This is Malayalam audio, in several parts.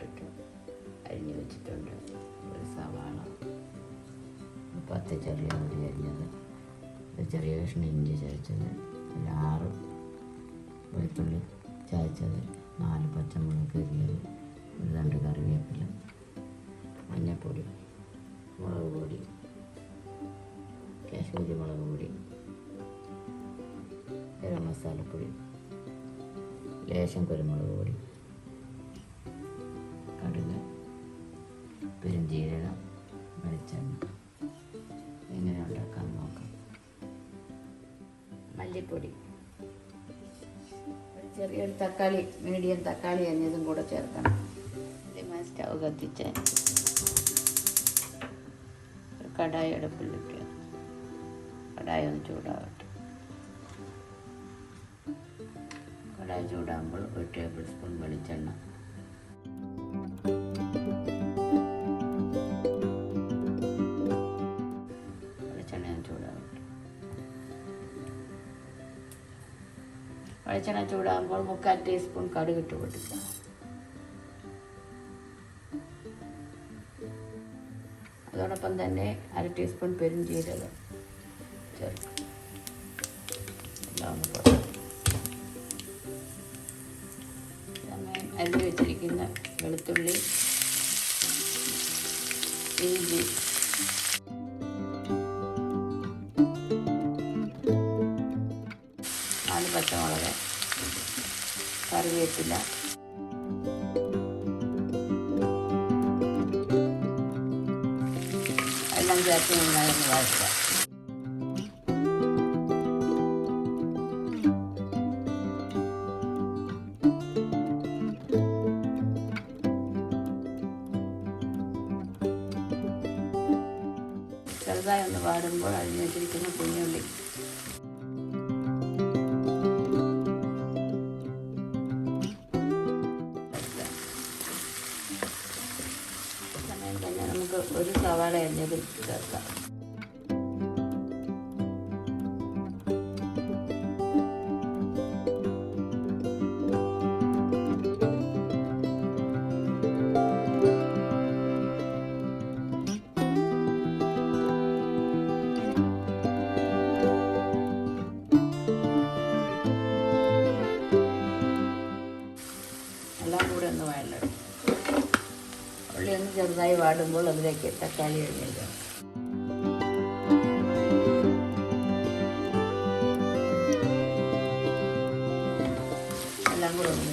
പൊട്ടറ്റോ അരിഞ്ഞ് വെച്ചിട്ടുണ്ട്. ഒരു സവാള. പത്ത് ചെറിയ ഉള്ളി അരിഞ്ഞത്. ഒരു ചെറിയ കഷ്ണം ഇഞ്ചി ചതച്ചത്. ഒരു ആറ് വെളുത്തുള്ളി ചതച്ചത്. നാല് പച്ചമുളക് എരിഞ്ഞത് ഒരു രണ്ട് കറിവേപ്പില. മഞ്ഞൾപ്പൊടി മുളക് പൊടി. കാശ്മീരി മുളക് പൊടി. ഗരം മസാലപ്പൊടി. ലേശം കുരുമുളക് പൊടി. പെരുംജീരകം വെളിച്ചെണ്ണ. എങ്ങനെ ഉണ്ടാക്കാൻ നോക്കാം. മല്ലിപ്പൊടി. ചെറിയൊരു തക്കാളി മീഡിയം തക്കാളി അഞ്ഞതും കൂടെ ചേർക്കണം. ആദ്യമായി സ്റ്റൗ കത്തിച്ച് ഒരു കടായി അടുപ്പിൽ വയ്ക്കുക കടായി ഒന്ന് ചൂടാവട്ടെ. കടായി ചൂടാകുമ്പോൾ ഒരു ടേബിൾ സ്പൂൺ വെളിച്ചെണ്ണ. വെളിച്ചെണ്ണ ചൂടാകുമ്പോൾ മുക്കാൽ ടീസ്പൂൺ കടുക് ഇട്ട് പൊട്ടിക്കുക. അതോടൊപ്പം തന്നെ അര ടീസ്പൂൺ പെരുംജീരകം ചേർക്കും അരി വെച്ചിരിക്കുന്ന വെളുത്തുള്ളി ഇഞ്ചി പച്ചമുളക് കറിവേപ്പില. എല്ലാം ചേർത്ത് നന്നായി വഴറ്റുക. ചെറുതായി ഒന്ന് പാടുമ്പോൾ അതിന് വെച്ചിരിക്കുന്ന കുഞ്ഞുള്ളി അരിഞ്ഞത് ചേർക്കാം ചെറുതായി വാടുമ്പോൾ അതിലേക്ക് തക്കാളി ഒന്ന്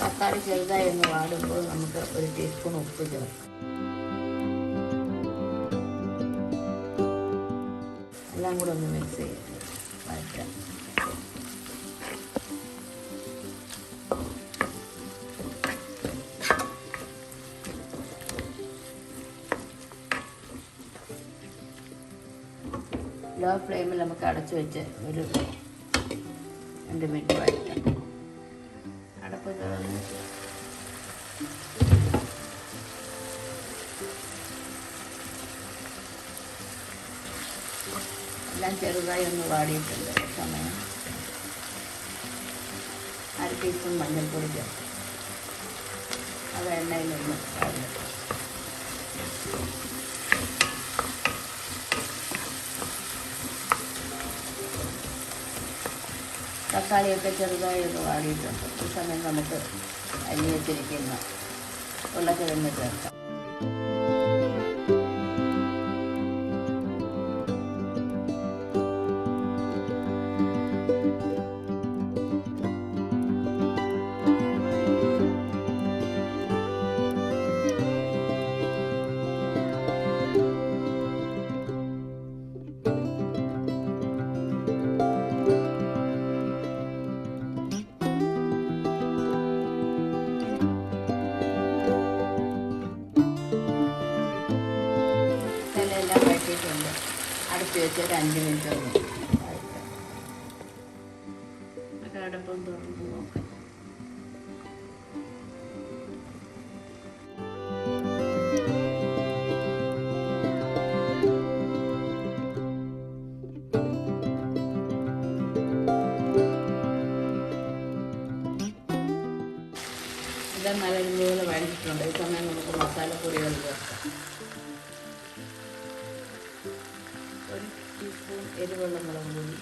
തക്കാളി ചെറുതായി ഒന്ന് വാടുമ്പോൾ നമുക്ക് ഒരു ടീസ്പൂൺ ഉപ്പ് ചേർക്കാം. എല്ലാം കൂടെ ഒന്ന് മിക്സ് വഴറ്റാം. ലോ ഫ്ലെയിമിൽ നമുക്ക് അടച്ചു വെച്ച് ഒരു രണ്ട് മിനിറ്റ് വഴറ്റാം. അടപ്പ് തുറന്ന് എല്ലാം ചെറുതായി ഒന്ന് വാടിയിട്ടുണ്ട്. സമയം. അര ടീസ്പൂൺ മഞ്ഞൾപ്പൊടി ചേർക്കും അത് നിന്ന് തക്കാളിയൊക്കെ ചെറുതായി ഒന്ന് വാടിയിട്ടുണ്ട്. ഈ സമയം നമുക്ക് അരിഞ്ഞ് വെച്ചിരിക്കുന്ന ഉരുളക്കിഴങ്ങ് ചേർക്കാം. വെച്ച് ഒരു അഞ്ച് മിനിറ്റ് ഒന്ന് അടപ്പം തുറന്ന് ഇതുപോലെ വഴിച്ചിട്ടുണ്ട് ഈ സമയം നമുക്ക് മസാലപ്പൊടികളിൽ ടീസ്പൂൺ എരിവുള്ള മുളക് പൊടി.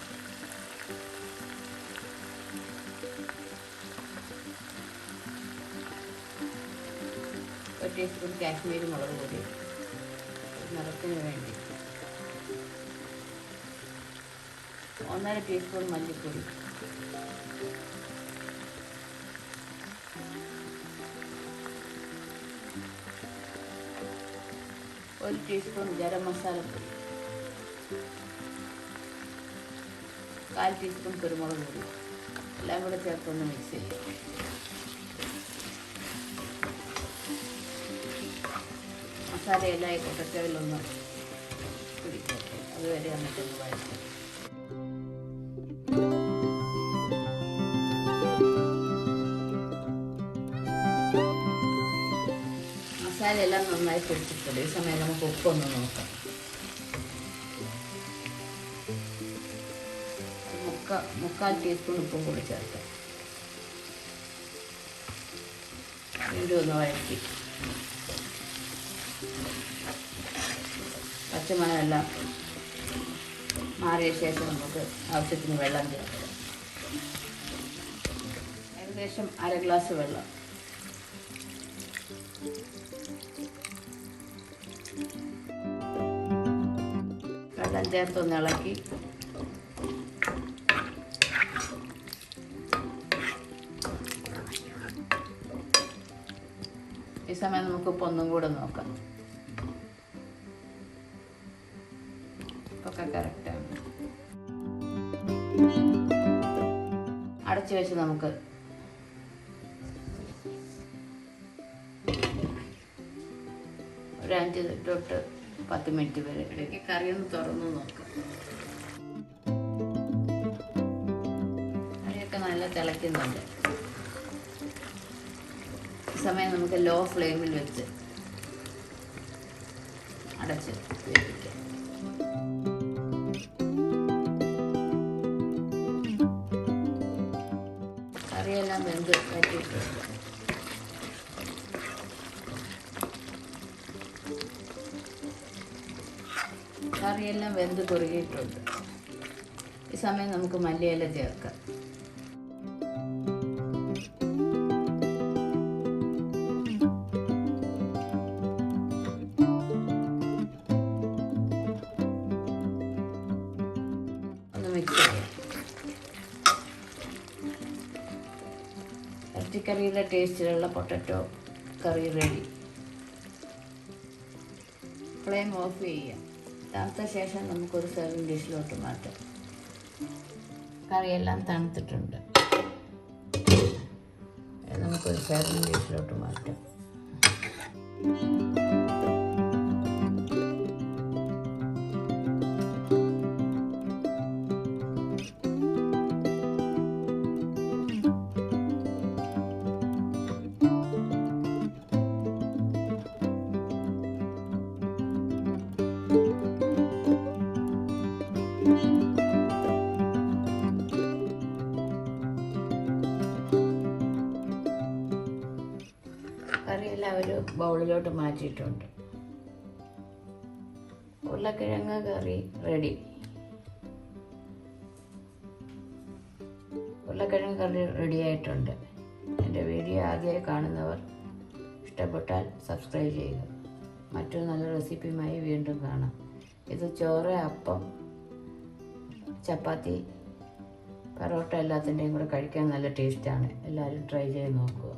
ഒരു ടീസ്പൂൺ കാശ്മീരി മുളക് പൊടി. നിറത്തിന് വേണ്ടി. ഒന്നര ടീസ്പൂൺ മല്ലിപ്പൊടി. ഒരു ടീസ്പൂൺ ഗരം മസാലപ്പൊടി. കാൽ ടീസ്പൂൺ കുരുമുളക് പൊടി എല്ലാം കൂടെ ചേർത്തൊന്ന് മിക്സ് ചെയ്യാം. മസാലയെല്ലാം ഈ കൊട്ടച്ചവിലൊന്ന് പിടിക്കട്ടെ അതുവരെ നമുക്കൊന്ന് വഴറ്റാം. മസാല എല്ലാം നന്നായി പിടിച്ചിട്ടുണ്ട്. ഈ സമയം നമുക്ക് ഉപ്പൊന്ന് നോക്കാം. മുക്ക മുക്കാൽ ടീസ്പൂൺ ഉപ്പും കൂടി ചേർക്കാം വീണ്ടും ഒന്ന് വഴറ്റി. പച്ചമണമെല്ലാം മാറിയ ശേഷം നമുക്ക് ആവശ്യത്തിന് വെള്ളം ചേർക്കാം. ഏകദേശം അര ഗ്ലാസ് വെള്ളം. വെള്ളം ചേർത്തൊന്ന് ഇളക്കി. ഈ സമയം നമുക്ക് ഇപ്പം ഒന്നും കൂടെ നോക്കാം. അടച്ചു വെച്ച് നമുക്ക് ഒരു അഞ്ച് തൊട്ട് പത്ത് മിനിറ്റ് വരെ ഇടയ്ക്ക് കറി ഒന്ന് തുറന്ന് നോക്കാം. കറിയൊക്കെ നല്ല തിളയ്ക്കുന്നുണ്ട്. സമയം നമുക്ക് ലോ ഫ്ലെയിമിൽ വെച്ച് അടച്ച് കറിയെല്ലാം വെന്ത് കറിയെല്ലാം വെന്ത് കുറുകിയിട്ടുണ്ട്. ഈ സമയം നമുക്ക് മല്ലിയില ചേർക്കാം. ഇറച്ചിക്കറിയുടെ ടേസ്റ്റിലുള്ള potato curry ready flame off ചെയ്യാം. തണുത്ത ശേഷം നമുക്കൊരു സെർവിങ് ഡിഷിലോട്ട് മാറ്റാം. കറിയെല്ലാം തണുത്തിട്ടുണ്ട്. നമുക്കൊരു സെർവിങ് ഡിഷിലോട്ട് മാറ്റാം. കറിയെല്ലാം ഒരു ബൗളിലോട്ട് മാറ്റിയിട്ടുണ്ട്. ഉരുളക്കിഴങ്ങ് കറി റെഡി ഉരുളക്കിഴങ്ങ് കറി റെഡി ആയിട്ടുണ്ട്. എന്റെ വീഡിയോ ആദ്യമായി കാണുന്നവർ ഇഷ്ടപ്പെട്ടാൽ സബ്സ്ക്രൈബ് ചെയ്യുക. മറ്റൊരു നല്ല റെസിപ്പിയുമായി വീണ്ടും കാണാം. ഇത് ചോറ് അപ്പം ചപ്പാത്തി പൊറോട്ട എല്ലാത്തിന്റെയും കൂടെ കഴിക്കാൻ നല്ല ടേസ്റ്റാണ് എല്ലാവരും ട്രൈ ചെയ്ത് നോക്കുക.